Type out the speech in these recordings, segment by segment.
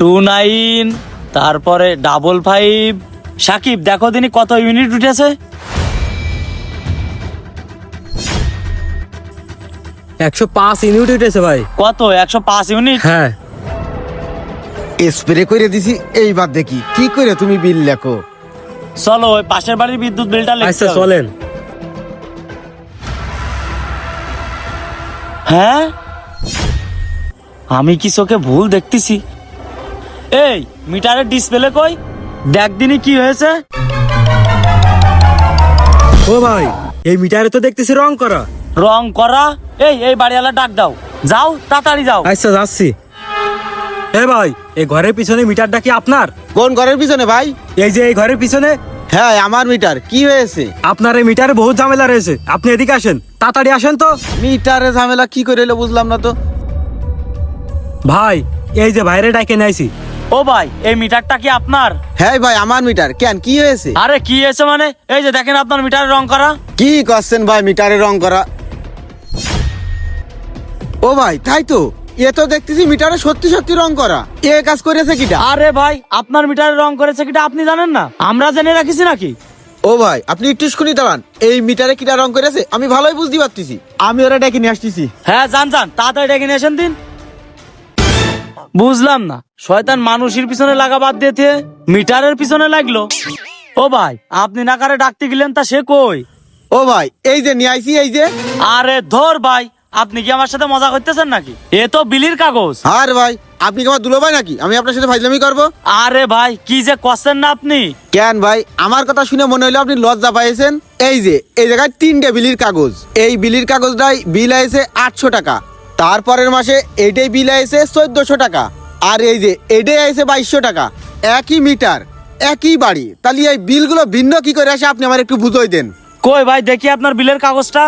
Two nine তারপরে double five Sakib দেখো তিনি কত ইউনিট উঠেছে। একশো পাঁচ ইউনিট উঠেছে ভাই। কত? একশো পাঁচ ইউনিট হ্যাঁ। স্প্রে করে দিছি এইবার দেখি কি করে তুমি বিল লেখো? চলো ওই পাশের বাড়ির বিদ্যুৎ বিলটা আচ্ছা। চলেন। হ্যাঁ? আমি কি চোখে ভুল দেখতেছি? এই মিটারের ডিসপ্লে কই? দেখ দিনই কি হয়েছে। ও ভাই এই মিটারে তো দেখতেছি রং করা। রং করা? এই এই বাড়িওয়ালা ডাক দাও। যাও তাড়াতাড়ি যাও। আচ্ছা যাচ্ছি। এ ভাই এই ঘরের পিছনে মিটারটা কি আপনার? কোন ঘরের পিছনে ভাই? এই যে এই ঘরের পিছনে? হ্যাঁ আমার মিটার। কি হয়েছে? আপনার এই মিটারে বহুত ঝামেলা রয়েছে। আপনি এদিকে আসেন। তাড়াতাড়ি আসেন তো। মিটারে ঝামেলা কি করে এলো বুঝলাম না তো। ভাই এই যে বাইরে ডাকে নাইছি ও ভাই এই মিটারটা কি আপনার? হ্যাঁ ভাই আমার মিটার। কেন কি হয়েছে? আরে কি হয়েছে মানে? এই যে দেখেন আপনার মিটারে রং করা। কি করছেন ভাই মিটারে রং করা? ও ভাই তাই তো। এ তো দেখতেছি মিটারে সত্যি সত্যি রং করা। এ কাজ করেছে কিটা? আরে ভাই আপনার মিটারে রং করেছে কিটা আপনি জানেন না? আমরা জেনে রাখিছি নাকি? ও ভাই আপনি একটু শুনি দাঁড়ান। এই মিটারে কিটা রং করেছে? আমি ভালোই বুঝতে পারতেছি। আমি ওরা ডেকে নিয়ে আসতেছি। হ্যাঁ যান যান তাড়াতাড়ি ডেকে নিয়ে আসেন দিন। বুঝলাম না। শয়তান মানুষের পিছনে লাগা বাদ দিয়েছে মিটারের পিছনে লাগল। ও ভাই আপনি না কারে ডাকতে গেলেন তা সে কই? ও ভাই এই যে নিয়ে আইছি এই যে। আরে ধর ভাই আপনি কি আমার সাথে মজা করতেছেন নাকি? এ তো বিলির কাগজ। আর ভাই আপনি কি আমার দুলো ভাই নাকি? আমি আপনার সাথে ফাইজলামি করব? আরে ভাই কি যে করছেন না আপনি? কেন ভাই আমার কথা শুনে মনে হলো আপনি লজ্জা পাইছেন এই যে এই জায়গায় তিনটে বিলির কাগজ। এই বিলির কাগজটাই বিল আইছে আটশো টাকা। তারপরের মাসে এটাই বিল আইছে চোদ্দশো টাকা। আর এই যে এটাই আইসে বাইশশো টাকা। একই মিটার একই বাড়ি। তাহলে এই বিলগুলো ভিন্ন কি করে আসে আপনি আমার একটু বুঝোই দেন। কই ভাই দেখি আপনার বিলের কাগজটা।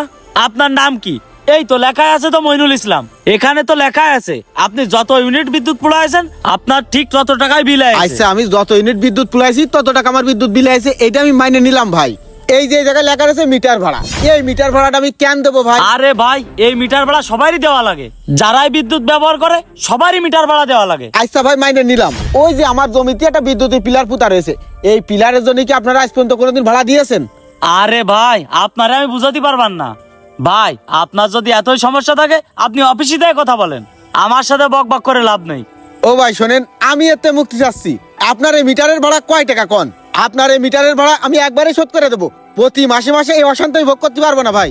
আপনার নাম কি? এই তো লেখায় আছে তো মইনুল ইসলাম। এখানে তো লেখায় আছে। আপনি যত ইউনিট বিদ্যুৎ পোড়াইছেন আপনার ঠিক তত টাকায় বিল আচ্ছা আমি যত ইউনিট বিদ্যুৎ পুলাইছি তত টাকা আমার বিদ্যুৎ বিল আইছে। এটা আমি মাইনে নিলাম ভাই। এই যে জায়গায় লেখা আছে মিটার ভাড়া। এই মিটার ভাড়াটা আমি কেন দেবো ভাই? আরে ভাই এই মিটার ভাড়া সবারই দেওয়া লাগে। যারাই বিদ্যুৎ ব্যবহার করে সবারই মিটার ভাড়া দেওয়া লাগে। আচ্ছা ভাই মাইনে নিলাম। ওই যে আমার জমিতে একটা বিদ্যুতের পিলার পুঁতা রয়েছে। এই পিলারের জন্য কি আপনারা আজ পর্যন্ত কোনোদিন ভাড়া দিয়েছেন? আরে ভাই আপনারে আমি বুঝাতে পারবান না। ভাই আপনার যদি এতই সমস্যা থাকে আপনি অফিসে দিয়ে কথা বলেন। আমার সাথে বক বক করে লাভ নেই। ও ভাই শোনেন আমি এতে মুক্তি চাচ্ছি। আপনার এই মিটারের ভাড়া কয় টাকা কন? আপনার এই মিটারের ভাড়া আমি একবারে শোধ করে দেবো। প্রতি মাসে মাসে এই অশান্ত ভোগ করতে পারব না ভাই।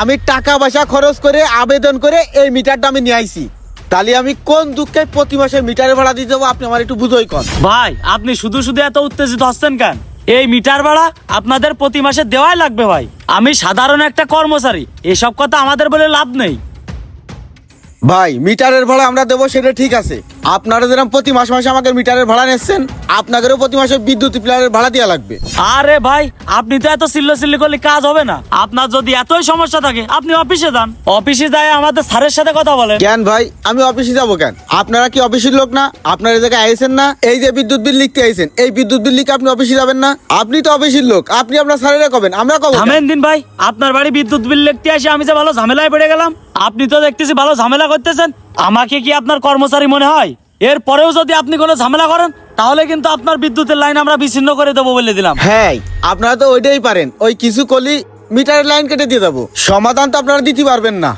আমি টাকা পয়সা খরচ করে, আবেদন করে এই মিটারটা আমি নিয়ে আইছি। তাহলে আমি কোন দুঃখে প্রতি মাসে মিটারের ভাড়া দিয়ে দেবো, আপনি আমার একটু বুঝোই কন। ভাই, আপনি শুধু শুধু এত উত্তেজিত হচ্ছেন কেন? এই মিটার ভাড়া আপনাদের প্রতি মাসে দেওয়াই লাগবে ভাই। আমি সাধারণ একটা কর্মচারী, এসব কথা আমাদের বলে লাভ নেই। ভাই মিটারের ভাড়া আমরা দেবো সেটা ঠিক আছে। আপনারা যেরকম প্রতি মাসে মাসে আমাকে মিটারের ভাড়া নিচ্ছেন আপনাদেরও প্রতি মাসে বিদ্যুৎ পিলারের ভাড়া দেওয়া লাগবে। আরে ভাই আপনি তো এত সিল্লো সিল্লি করলে কাজ হবে না। আপনার যদি এতই সমস্যা থাকে আপনি অফিসে যান। অফিসে যায় আমাদের স্যারের সাথে কথা বলেন। কেন ভাই? আমি অফিসে যাব কেন? আপনারা কি অফিসের লোক না? আপনারা এই জায়গায় আইসেন না? এই যে বিদ্যুৎ বিল লিখতে আইসেন এই বিদ্যুৎ বিল লিখে আপনি অফিসে যাবেন না? আপনি তো অফিসের লোক আপনি আপনার স্যারেরা কবেন? আমরা কব কেন? থামেন দিন ভাই আপনার বাড়ি বিদ্যুৎ বিল লিখতে আসি আমি যে ভালো ঝামেলায় পড়ে গেলাম। আপনি তো দেখতেছি ভালো ঝামেলা করতেছেন। আমাকে কি আপনার কর্মচারী মনে হয়? এর পরেও যদি আপনি কোনো ঝামেলা করেন, তাহলে কিন্তু আপনার বিদ্যুতের লাইন আমরা বিচ্ছিন্ন করে দেবো বলে দিলাম। হ্যাঁ আপনারা তো ওইটাই পারেন। ওই কিছু কলি মিটারের লাইন কেটে দিয়ে দেবো। সমাধান তো আপনারা দিতে পারবেন না।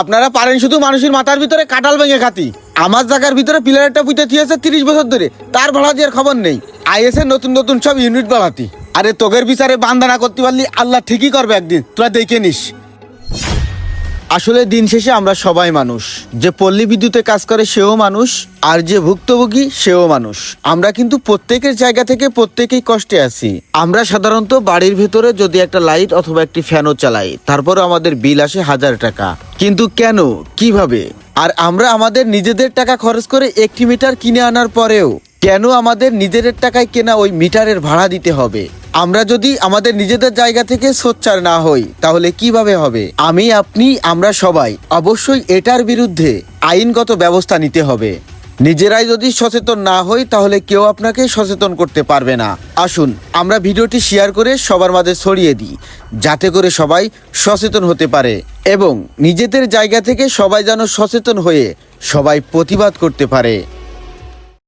আপনারা পারেন শুধু মানুষের মাথার ভিতরে কাটাল ভেঙে খাতি। আমার জায়গার ভিতরে পিলারটা পুঁতে থিয়েছে তিরিশ বছর ধরে। তার ভাড়া দেওয়ার খবর নেই। আইএসএ নতুন নতুন সব ইউনিট বাড়াতি আরে তোগের বিচারে বান্ধানা করতে পারলি আল্লাহ ঠিকই করবে একদিন। তোরা দেখে নিস। আসলে দিন শেষে আমরা সবাই মানুষ। যে পল্লী বিদ্যুতে কাজ করে সেও মানুষ, আর যে ভুক্তভোগী সেও মানুষ। আমরা কিন্তু প্রত্যেকের জায়গা থেকে প্রত্যেকেই কষ্টে আছি। আমরা সাধারণত বাড়ির ভেতরে যদি একটা লাইট অথবা একটি ফ্যানও চালাই তারপরও আমাদের বিল আসে হাজার টাকা। কিন্তু কেন? কীভাবে? আর আমরা আমাদের নিজেদের টাকা খরচ করে একটি মিটার কিনে আনার পরেও, কেন আমাদের নিজেদের টাকায় কেনা ওই মিটারের ভাড়া দিতে হবে? আমরা যদি আমাদের নিজেদের জায়গা থেকে সোচ্চার না হই, তাহলে কীভাবে হবে? আমি, আপনি, আমরা সবাই, অবশ্যই এটার বিরুদ্ধে আইনগত ব্যবস্থা নিতে হবে। নিজেরাই যদি সচেতন না হই, তাহলে কেউ আপনাকে সচেতন করতে পারবে না। আসুন, আমরা ভিডিওটি শেয়ার করে সবার মাঝে ছড়িয়ে দিই, যাতে করে সবাই সচেতন হতে পারে এবং নিজেদের জায়গা থেকে সবাই যেন সচেতন হয়ে সবাই প্রতিবাদ করতে পারে।